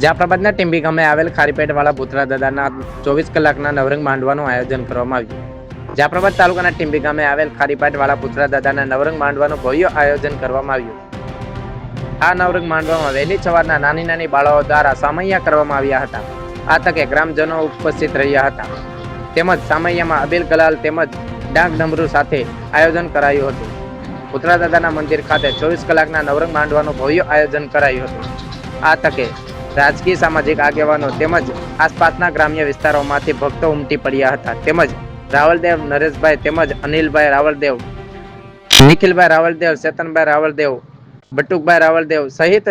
જાફરાબાદના ટીમ્બી ગામે આવેલ ખારીપેટવાળા ભૂતરા દાદાના ચોવીસ કલાકના નવરંગ માંડવાનું આયોજન કરવામાં આવ્યું. જાફરાબાદ તાલુકાના ટીમ્બી ગામે આવેલ ખારીપેટવાળા ભૂતરા દાદાના નવરંગ માંડવાનું ભવ્ય આયોજન કરવામાં આવ્યું. આ નવરંગ માંડવામાં વહેલી સવારના નાની નાની બાળાઓ દ્વારા સામૈયા કરવામાં આવ્યા હતા. આ તકે ગ્રામજનો ઉપસ્થિત રહ્યા હતા. તેમજ સામૈયામાં અબીલ કલાલ તેમજ ડાંગ ડમરૂ સાથે આયોજન કરાયું હતું. પુતળા દાદાના મંદિર ખાતે ચોવીસ કલાકના નવરંગ માંડવાનું ભવ્ય આયોજન કરાયું હતું. આ તકે રાજકીય, સામાજિક આગેવાનો તેમજ આસપાસના ગ્રામ્ય વિસ્તારોમાંથી ભક્તો ઉમટી પડ્યા હતા. તેમજ રાવલદેવ, નરેશભાઈ તેમજ અનિલભાઈ રાવલદેવ, નિખિલભાઈ રાવલદેવ ચેતનભાઈ રાવલદેવ, બટુકભાઈ રાવલદેવ સહિત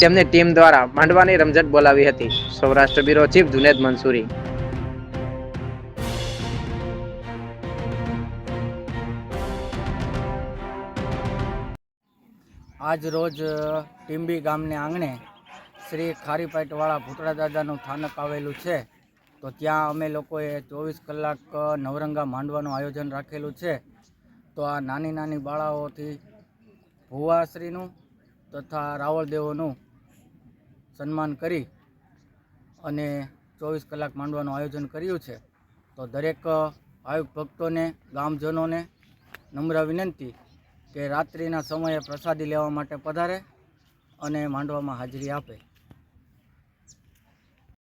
તેમની ટીમ દ્વારા માંડવાની રમઝટ બોલાવી હતી. Saurashtra bureau chief Junaid Mansuri. આજ રોજ ટીમ્બી ગામને આંગણે શ્રી ખારીપાઈટવાળા ભૂતળા દાદાનું સ્થાનક આવેલું છે. તો ત્યાં અમે લોકોએ ચોવીસ કલાક નવરંગા માંડવાનું આયોજન રાખેલું છે. તો આ નાની નાની બાળાઓથી ભુવાશ્રીનું તથા રાવળદેવોનું સન્માન કરી અને ચોવીસ કલાક માંડવાનું આયોજન કર્યું છે. તો દરેક અ, ભક્તોને ગામજનોને નમ્ર વિનંતી કે રાત્રિના સમયે પ્રસાદી લેવા માટે પધારે અને માંડવામાં હાજરી આપે.